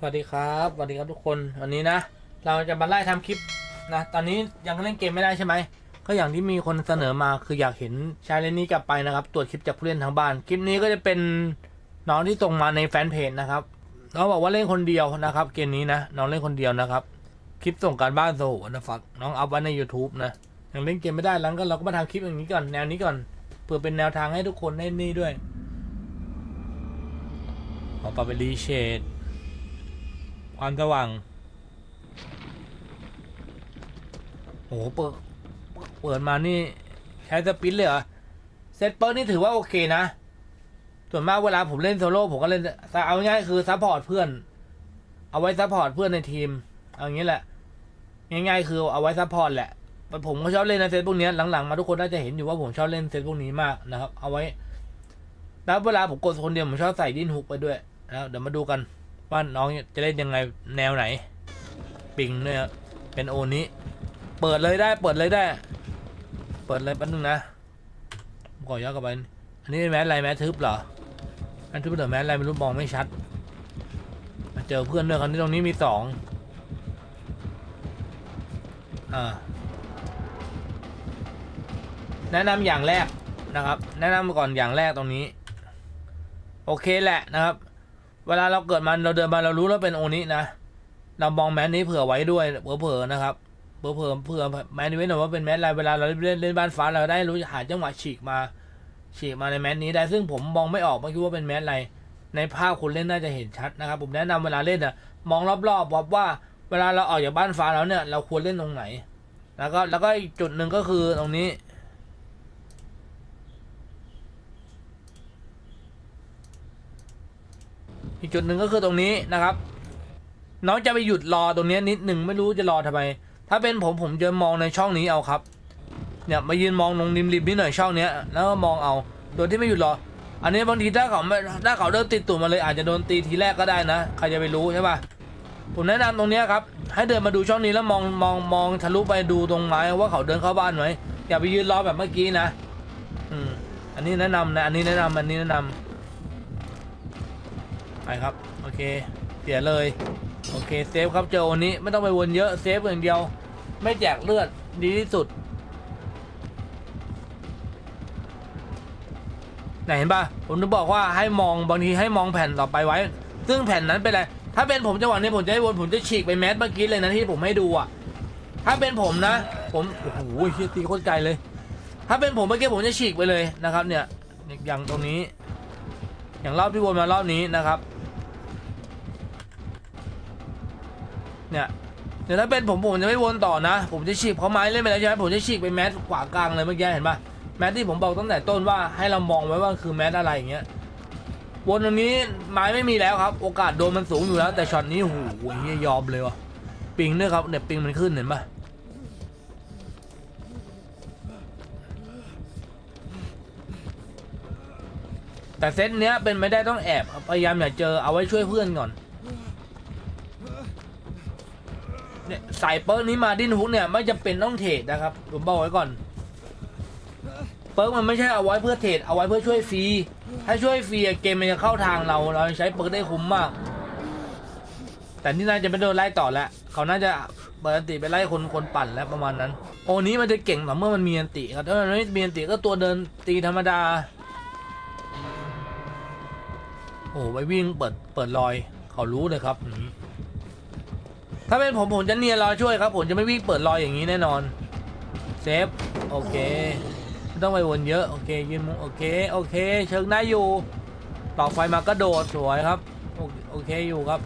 สวัสดีครับสวัสดีครับทุกคนวันนี้นะ เราจะมาไล่ทำคลิปนะตอนนี้ยังเล่นเกมไม่ได้ใช่ไหมก็อย่างที่มีคนเสนอมาคืออยากเห็นชายเลนนี้กลับไปนะครับตรวจคลิปจากผู้เล่นทางบ้าน คลิปนี้ก็จะเป็นน้องที่ส่งมาในแฟนเพจนะครับน้องบอกว่าเล่นคนเดียวนะครับ เกมนี้นะน้องเล่นคนเดียวนะครับ คลิปส่งการบ้านโซโหนะฟักน้องอัพไว้ใน YouTube นะยังเล่นเกมไม่ได้แล้วก็เราก็มาทำคลิปอย่างนี้ก่อนแนวนี้ก่อนเพื่อเป็นแนวทางให้ทุกคนได้นี่ด้วยขอปรับเป็นรีเชด ความสว่างโอ้โหเปิดเปิดมานี่ใช้สปินเลยเหรอเซตเปิร์นี่ถือว่าโอเคนะ ส่วนมากเวลาผมเล่นโซโล่ผมก็เล่นเอาง่ายคือซัพพอร์ตเพื่อน เอาไว้ซัพพอร์ตเพื่อนในทีมเอางี้แหละ ง่ายๆคือเอาไว้ซัพพอร์ตแหละผมก็ชอบเล่นในเซตพวกนี้หลังๆมาทุกคนน่าจะเห็นอยู่ว่าผมชอบเล่นเซตพวกนี้มากนะครับ เอาไว้แล้วเวลาผมกดคนเดียวผมชอบใส่ดินฮุกไปด้วยแล้วเดี๋ยวมาดูกัน ว่าน้องจะเล่นยังไงแนวไหน ปิงเนี่ยเป็นโอนี้ เปิดเลยได้เปิดเลยได้ เปิดเลยแป๊บนึงนะผมขอย้อนกลับไปอันนี้แมสอะไรแมสทึบเหรอแมสทึบหรือแมสอะไรไม่รู้มองไม่ชัด มาเจอเพื่อนด้วยกันที่ตรงนี้มีสองอ่าแนะนำอย่างแรกนะครับ แนะนำก่อนอย่างแรกตรงนี้ โอเคแหละนะครับ เวลาเราเกิดมาเราเดินมาเรารู้แล้วเป็นโอนี้นะเรามองแมสนี้เผื่อไว้ด้วยเผื่อๆนะครับเผื่อเผื่อเผื่อแมสนี้ไว้หน่อยว่าเป็นแมสอะไรเวลาเราเล่นเล่นบ้านฟ้าเราได้รู้หาจังหวะฉีกมาฉีกมาในแมสนี้ได้ซึ่งผมมองไม่ออกไม่คิดว่าเป็นแมสอะไร ในภาพคุณเล่นน่าจะเห็นชัดนะครับ ผมแนะนำเวลาเล่นอะมองรอบๆว่าว่าเวลาเราออกจากบ้านฟ้าแล้วเนี่ย เราควรเล่นตรงไหน แล้วก็แล้วก็อีกจุดหนึ่งก็คือตรงนี้ อีกจุดหนึ่งก็คือตรงนี้นะครับ น้องจะไปหยุดรอตรงนี้นิดหนึ่งไม่รู้จะรอทำไม ถ้าเป็นผมผมจะมองในช่องนี้เอาครับ เนี่ยมายืนมองตรงริมริมนิดหน่อยช่องเนี้ยแล้วก็มองเอาโดยที่ไม่หยุดรอ อันนี้บางทีถ้าเขาไม่ถ้าเขาเดินติดตุ่มาเลยอาจจะโดนตีทีแรกก็ได้นะใครจะไปรู้ใช่ป่ะผมแนะนำตรงนี้ครับให้เดินมาดูช่องนี้แล้วมองมองมองทะลุไปดูตรงไม้ว่าเขาเดินเข้าบ้านไหมอย่าไปยืนรอแบบเมื่อกี้นะ อืมอันนี้แนะนำนะอันนี้แนะนำอันนี้แนะนำ ไปครับ โอเค เสียเลย โอเค เซฟครับ เจอวันนี้ไม่ต้องไปวนเยอะ เซฟอย่างเดียว ไม่แจกเลือด ดีที่สุด ไหนเห็นปะผมจะบอกว่าให้มองบางทีให้มองแผ่นต่อไปไว้ ซึ่งแผ่นนั้นเป็นอะไร ถ้าเป็นผมจังหวะนี้ผมจะให้วนผมจะฉีกไปแมสเมื่อกี้เลยนะที่ผมให้ดูอะ ถ้าเป็นผมนะ ผม โอ้โหเฮียตีโคตรไกลเลย ถ้าเป็นผมเมื่อกี้ผมจะฉีกไปเลยนะครับ เนี่ย อย่างตรงนี้ อย่างรอบที่วนมารอบนี้นะครับ เนี่ยเดี๋ยวถ้าเป็นผมผมจะไม่วนต่อนะ ผมจะฉีกเขาไม้เล่นไปแล้วใช่ไหมผมจะฉีกไปแมสขวากลางเลยเมื่อกี้เห็นปะแมสที่ผมบอกตั้งแต่ต้นว่าให้เรามองไว้ว่าคือแมสอะไรอย่างเงี้ยวนตรงนี้ไม้ไม่มีแล้วครับ โอกาสโดนมันสูงอยู่แล้ว แต่ช็อตนี้โอ้โหเฮียยอมเลยวะปิงด้วยครับเนี่ยปิงมันขึ้นเห็นปะแต่เซตเนี้ยเป็นไม่ได้ต้องแอบครับพยายามอย่าเจอเอาไว้ช่วยเพื่อนก่อน เนี่ยใส่เปิร์กนี้มาดิ้นฮุกเนี่ยไม่จำเป็นต้องเทรดนะครับผมบอกไว้ก่อน เปิร์กมันไม่ใช่เอาไว้เพื่อเทรดเอาไว้เพื่อช่วยฟรีถ้าช่วยฟรีเกมมันจะเข้าทางเราเราใช้เปิร์กได้คุ้มมาก แต่นี่น่าจะไม่โดนไล่ต่อแล้วเขาน่าจะเปิดติไปไล่คนคนปั่นแล้วประมาณนั้น โอนี้มันจะเก่งต่อเมื่อมันมีอันติครับถ้ามันไม่มีอันติก็ตัวเดินตีธรรมดา โอ้โหไปวิ่งเปิดเปิดรอย เขารู้เลยครับ ถ้าเป็นผมผมจะเนียนรอช่วยครับ ผมจะไม่วิ่งเปิดรอยอย่างนี้แน่นอน เซฟ โอเคไม่ต้องไปวนเยอะ โอเค ยืนมุมโอเค โอเค เชิงได้อยู่ต่อกไฟมาก็โดดสวยครับโอเคโอเคอยู่ครับ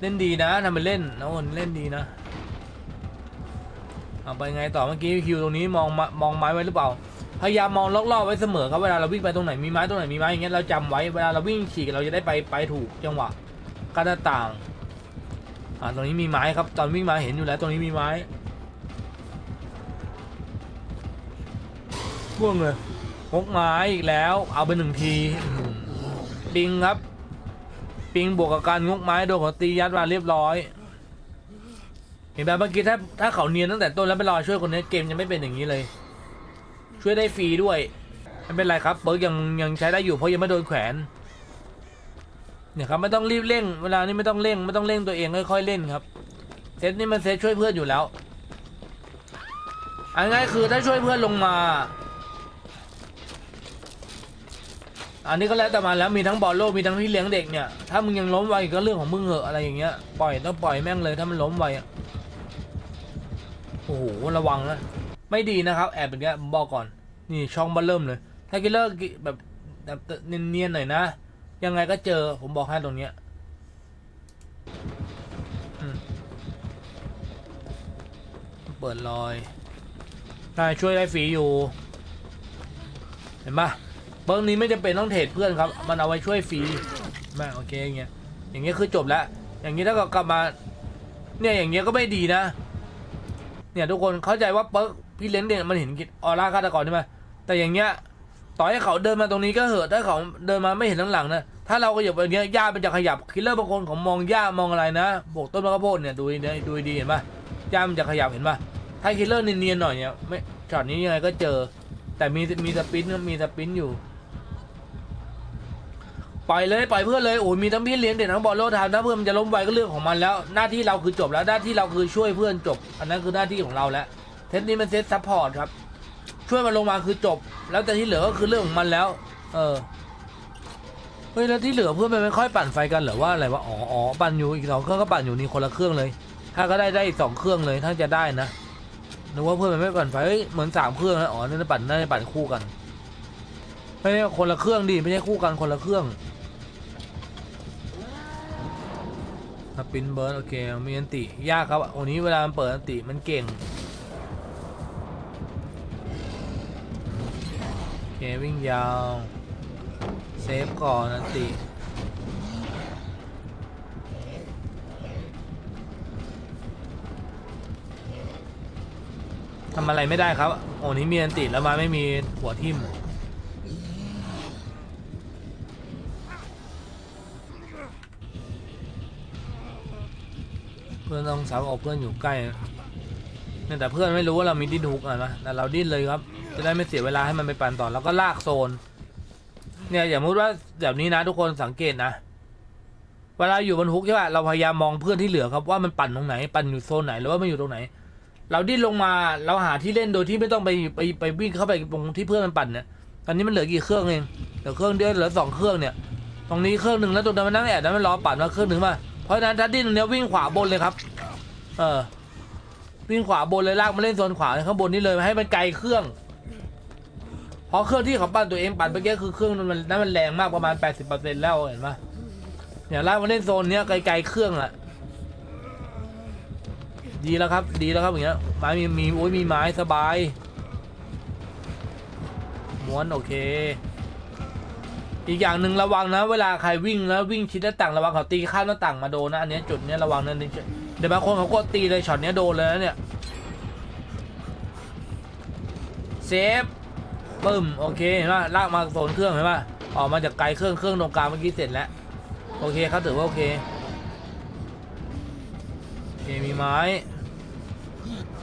เล่นดีนะทำไปเล่นน้องคนเล่นดีนะเอาไปไงต่อเมื่อกี้คิวตรงนี้มองมองไม้ไว้หรือเปล่า พยายามมองล็อกๆไว้เสมอครับเวลาเราวิ่งไปตรงไหนมีไม้ตรงไหนมีไม้อย่างเงี้ยเราจำไว้เวลาเราวิ่งฉีกเราจะได้ไปไปถูกจังหวะกันต่าง อ่าตรงนี้มีไม้ครับ ตอนวิ่งมาเห็นอยู่แล้วตรงนี้มีไม้พ่วงเลยพกไม้อีกแล้ว เอาไปหนึ่งทีปิงครับ ปิงบวกกับการงกไม้โดนเขาตียัดมาเรียบร้อย เห็นไหมเมื่อกี้ถ้าถ้าเขาเนียนตั้งแต่ต้นแล้วไปรอช่วยคนนี้เกมยังไม่เป็นอย่างนี้เลย ช่วยได้ฟรีด้วยไม่เป็นไรครับเบิร์กยังยังใช้ได้อยู่เพราะยังไม่โดนแขวน เนี่ยครับไม่ต้องรีบเร่งเวลานี้ไม่ต้องเร่งไม่ต้องเร่งตัวเองค่อยๆเล่นครับเซตนี่มันเซตช่วยเพื่อนอยู่แล้วอันง่ายคือถ้าช่วยเพื่อนลงมา อันนี้ก็แล้วแต่มันแล้วมีทั้งบอลโลกมีทั้งพี่เลี้ยงเด็กเนี่ยถ้ามึงยังล้มไวก็เรื่องของมึงเหอะอะไรอย่างเงี้ยปล่อยต้องปล่อยแม่งเลยถ้ามันล้มไวโอ้โหระวังนะไม่ดีนะครับแอบแบบนี้บอกก่อน นี่ช่องบัลเริ่มเลย ถ้ากิเลอร์แบบแบบเนียนๆหน่อยนะ ยังไงก็เจอผมบอกให้ตรงเนี้ยเปิดรอยได้ช่วยได้ฟรีอยู่ เห็นปะเบิร์กนี้ไม่จำเป็นต้องเทรดเพื่อนครับ มันเอาไว้ช่วยฟรีแม่โอเคอย่างเงี้ย อย่างเงี้ยคือจบแล้ว อย่างงี้ถ้าก็กลับมา เนี่ยอย่างเงี้ยก็ไม่ดีนะ เนี่ยทุกคนเข้าใจว่าเปิร์พี่เลนเนี่ยมันเห็นกิจออร่าฆาตกรใช่ไหมแต่อย่างเงี้ย ต่อให้เขาเดินมาตรงนี้ก็เหอะถ้าเขาเดินมาไม่เห็นข้างหลังนะถ้าเราขยับไปอย่างเงี้ยหญ้ามันจะขยับคิลเลอร์บางคนเขามองหญ้ามองอะไรนะปลูกต้นมะข้าวโพดเนี่ยดูดีดูดีเห็นปะหญ้ามันจะขยับเห็นปะถ้าคิลเลอร์เนียนๆหน่อยเนี่ยไม่ช็อตนี้ยังไงก็เจอ แต่มีมีสปินมีสปินอยู่ปล่อยเลยปล่อยเพื่อนเลยโอ้ยมีทั้งพี่เลี้ยงเด็กทั้งบอลโลทามถ้าเพื่อนมันจะล้มไวก็เรื่องของมันแล้ว หน้าที่เราคือจบแล้วหน้าที่เราคือช่วยเพื่อนจบ อันนั้นคือหน้าที่ของเราแล้วเทสนี้มันเซตซัพพอร์ตครับ ช่วยมันลงมาคือจบ แล้วแต่ที่เหลือก็คือเรื่องของมันแล้ว เออเฮ้ยแล้วที่เหลือเพื่อนมันไม่ค่อยปั่นไฟกันเหรือว่าอะไรวะอ๋ออ๋อปั่นอยู่อีกสองเครื่องก็ปั่นอยู่นี่คนละเครื่องเลย ถ้าก็ได้ได้อีกสองเครื่องเลยถ้าจะได้นะนึกว่าเพื่อนมันไม่ปั่นไฟเฮ้ยเหมือนสามเครื่องนะอ๋อนี่นปั่นน่าจะปั่นคู่กันไม่ใช่คนละเครื่องดิไม่ใช่คู่กันคนละเครื่องสปินเบิร์ดโอเคมีอันติยากครับวันนี้เวลามันเปิดอันติมันเก่ง เควิ่งยาว เซฟก่อนอันติทำอะไรไม่ได้ครับ โอ้นี้มีอันติแล้วมาไม่มีหัวทิ่มเพื่อนต้องสาวออกเพื่อนอยู่ใกล้นะเนี่ยแต่เพื่อนไม่รู้ว่าเรามีดิ้นฮุกอะนะแต่เราดิ้นเลยครับ จะได้ไม่เสียเวลาให้มันไปปั่นต่อแล้วก็ลากโซน เนี่ยอย่างมุดว่าแบบนี้นะทุกคนสังเกตนะ เวลาอยู่บนฮุกใช่ป่ะเราพยายามมองเพื่อนที่เหลือครับว่ามันปั่นตรงไหนปั่นอยู่โซนไหนหรือว่ามันอยู่ตรงไหน เราดิ้นลงมาเราหาที่เล่นโดยที่ไม่ต้องไปไปไปวิ่งเข้าไปตรงที่เพื่อนมันปั่นเนี่ยตอนนี้มันเหลือกี่เครื่องเองเหลือเครื่องเดียวเหลือสองเครื่องเนี่ย ตรงนี้เครื่องหนึ่งแล้วตรงนั้นมันนั่งแอบแล้วมันรอปั่นมาเครื่องหนึ่งมาเพราะฉะนั้นถ้าดิ้นตรงเนี้ยวิ่งขวาบนเลยครับ เออวิ่งขวาบนเลยลากมาเล่นโซนขวาข้างบนนี่เลยให้มันไกลเครื่อง เพราะเครื่องที่เขาปั่นตัวเองปั่นไปแค่คือเครื่องนั้นมันนั้นมันแรงมากประมาณ 80%แล้วเห็นปะเนี่ยลากมาเล่นโซนเนี้ยไกลๆเครื่องอะดีแล้วครับ ดีแล้วครับอย่างเงี้ยไม้มีมีโอ้ยมีไม้สบายม้วนโอเค อีกอย่างหนึ่งระวังนะ เวลาใครวิ่งแล้ววิ่งชิดหน้าต่างระวังเขาตีข้ามหน้าต่างมาโดนนะอันเนี้ยจุดเนี้ยระวังนะเดี๋ยวบางคนเขากดตีเลยช็อตเนี้ยโดนเลยนะเนี่ยเซฟ ปึ้มโอเคเห็นป่ะลากมาโซนเครื่องเห็นป่ะออกมาจากไกลเครื่องเครื่องตรงกลางเมื่อกี้เสร็จแล้วโอเคครับถือว่าโอเคโอเคมีไม้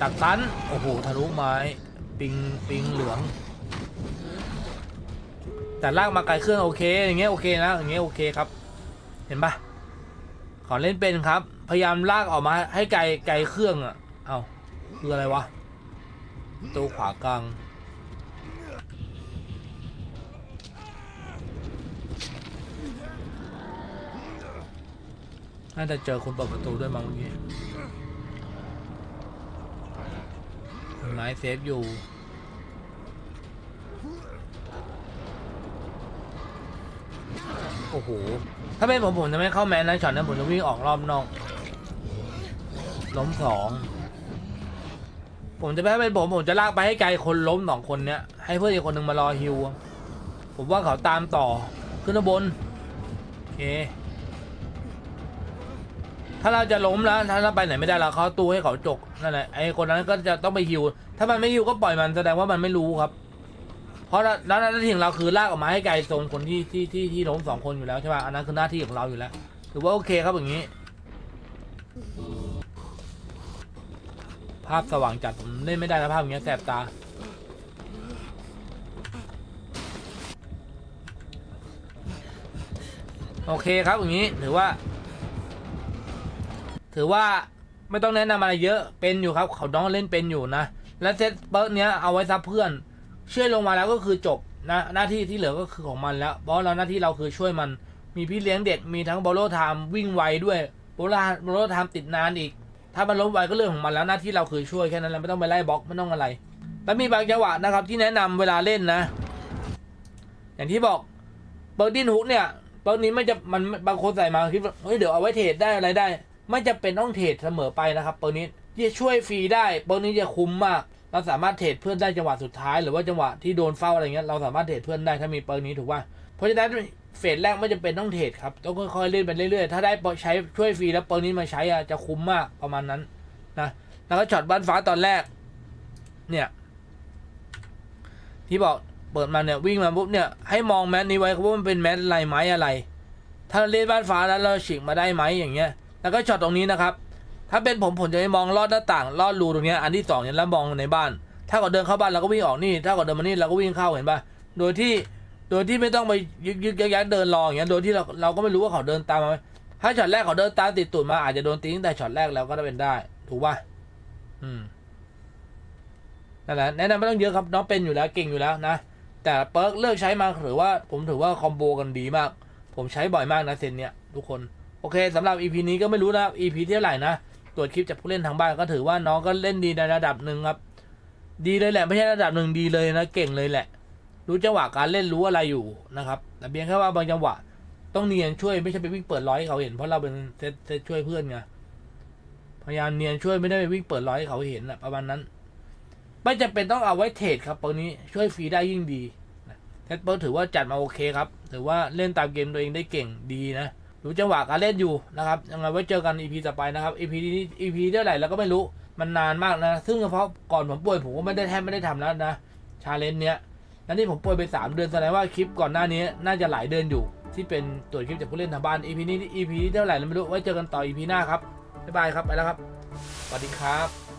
ตักตันโอ้โหทะลุไม้ปิงปิงเหลือง แต่ลากมาไกลเครื่องโอเค อย่างเงี้ยโอเคนะอย่างเงี้ยโอเคครับ เห็นปะขอเล่นเป็นครับ พยายามลากออกมาให้ไกลไกลเครื่องอะเอาคืออะไรวะตัวขวากลาง น่าจะเจอคนเปิดประตูด้วยมั้งเมื่อกี้ไม้เซฟอยู่โอ้โห ถ้าเป็นผมผมจะไม่เข้าแมนนะช็อตนั้นผมจะวิ่งออกรอบนอก ล้มสอง ผมจะไม่เป็นผมผมจะลากไปให้ไกลคนล้มสองคนเนี้ย ให้เพื่อนอีกคนหนึ่งมารอฮิว ผมว่าเขาตามต่อ ขึ้นบน โอเค ถ้าเราจะล้มแล้วถ้าเราไปไหนไม่ได้เราเขาตู้ให้เขาจกนั่นแหละไอ้คนนั้นก็จะต้องไปฮิว ถ้ามันไม่ฮิวก็ปล่อยมันแสดงว่ามันไม่รู้ครับ เพราะแล้วหน้าที่ของเราคือลากออกมาให้ไกลโซนคนที่ที่ที่ที่ล้มสองคนอยู่แล้วใช่ป่ะอันนั้นคือหน้าที่ของเราอยู่แล้วถือว่าโอเคครับอย่างนี้ ภาพสว่างจัดผมเล่นไม่ได้นะภาพอย่างเงี้ยแสบตาโอเคครับอย่างนี้ถือว่า ถือว่าไม่ต้องแนะนำอะไรเยอะเป็นอยู่ครับ เขาน้องเล่นเป็นอยู่นะ และเซตเปิร์กเนี้ยเอาไว้ซับเพื่อน ช่วยลงมาแล้วก็คือจบนะหน้าที่ที่เหลือก็คือของมันแล้วเพราะเราหน้าที่เราคือช่วยมัน มีพี่เลี้ยงเด็ดมีทั้งบอลโลไทม์วิ่งไวด้วยบอลบอลโลไทม์ติดนานอีก ถ้ามันล้มไวก็เรื่องของมันแล้วหน้าที่เราคือช่วยแค่นั้นแหละไม่ต้องไปไล่บล็อกไม่ต้องอะไรแล้วมีบางจังหวะนะครับที่แนะนำเวลาเล่นนะ อย่างที่บอกเบิร์ดินฮุกเนี่ยเบิร์นี้ไม่จะมันบางคนใส่มาคิดว่าเฮ้ยเดี๋ยวเอาไว้เทรดได้อะไรได้ ไม่จะเป็นต้องเทรดเสมอไปนะครับเปิร์นี้จะช่วยฟรีได้เปิร์นี้จะคุ้มมากเราสามารถเทรดเพื่อนได้จังหวะสุดท้ายหรือว่าจังหวะที่โดนเฝ้าอะไรเงี้ยเราสามารถเทรดเพื่อนได้ถ้ามีเปิร์นี้ถูกป่ะเพราะฉะนั้นเฟสแรกไม่จำเป็นต้องเทรดครับต้องค่อยๆเล่นไปเรื่อยๆถ้าได้ใช้ช่วยฟรีแล้วเปิร์นี้มาใช้อะจะคุ้มมากประมาณนั้นนะแล้วก็ช็อตบ้านฟ้าตอนแรก เนี่ย ที่บอกเปิดมาเนี่ยวิ่งมาปุ๊บเนี่ยให้มองแมสนี้ไว้ครับว่ามันเป็นแมสลายไม้อะไร ถ้าเล่นบ้านฟ้าแล้วเราฉีกมาได้ไหมอย่างเงี้ย แล้วก็ช็อตตรงนี้นะครับ ถ้าเป็นผมผมจะไปมองลอดหน้าต่างลอดรูตรงนี้อันที่สองเนี่ยแล้วมองในบ้าน ถ้าเกิดเดินเข้าบ้านเราก็วิ่งออกนี่ ถ้าเกิดเดินมานี่เราก็วิ่งเข้าเห็นปะโดยที่โดยที่ไม่ต้องไปยึกยึกยักยักเดินรออย่างเงี้ยโดยที่เราเราก็ไม่รู้ว่าเขาเดินตามมาไหมถ้าช็อตแรกเขาเดินตามติดตูดมาอาจจะโดนตีตั้งแต่ช็อตแรกแล้วก็ได้เป็นได้ ถูกป่ะอืมนั่นแหละแนะนำไม่ต้องเยอะครับน้องเป็นอยู่แล้วเก่งอยู่แล้วนะแต่เปิร์กเลิกใช้มาถือว่าผมถือว่าคอมโบกันดีมาก ผมใช้บ่อยมากนะเซนเนี้ยทุกคน โอเคสำหรับ EP นี้ก็ไม่รู้นะ EP ที่เท่าไหร่นะตรวจคลิปจากผู้เล่นทางบ้านก็ถือว่าน้องก็เล่นดีในระดับหนึ่งครับ ดีเลยแหละไม่ใช่ระดับหนึ่งดีเลยนะ เก่งเลยแหละ รู้จังหวะการเล่นรู้อะไรอยู่นะครับแต่เพียงแค่ว่าบางจังหวะ ต้องเนียนช่วยไม่ใช่ไปวิ่งเปิดร้อยให้เขาเห็น เพราะเราเป็นเซตเซตช่วยเพื่อนไงพยายามเนียนช่วยไม่ได้ไปวิ่งเปิดร้อยให้เขาเห็นนะประมาณนั้น ไม่จำเป็นต้องเอาไว้เทรดครับตัวนี้ช่วยฟรีได้ยิ่งดีเทสเปิร์ถือว่าจัดมาโอเคครับถือว่าเล่นตามเกมตัวเองได้เก่งดีนะ รู้จังหวะการเล่นอยู่นะครับยังไงไว้เจอกัน EP ต่อไปนะครับ EP นี้ EP เท่าไหร่เราก็ไม่รู้มันนานมากนะ ซึ่งเฉพาะก่อนผมป่วยผมก็ไม่ได้แทบไม่ได้ทำแล้วนะชาเลนจ์เนี้ยแล้วนี่ผมป่วยไป 3 เดือนแสดงว่าคลิปก่อนหน้านี้น่าจะหลายเดือนอยู่ ที่เป็นตรวคลิปจากผู้เล่นทางบ้าน EP นี้ EP เท่าไหร่เราไม่รู้ไว้เจอกันต่อ EP หน้าครับบ๊ายบายครับไปแล้วครับสวัสดีครับ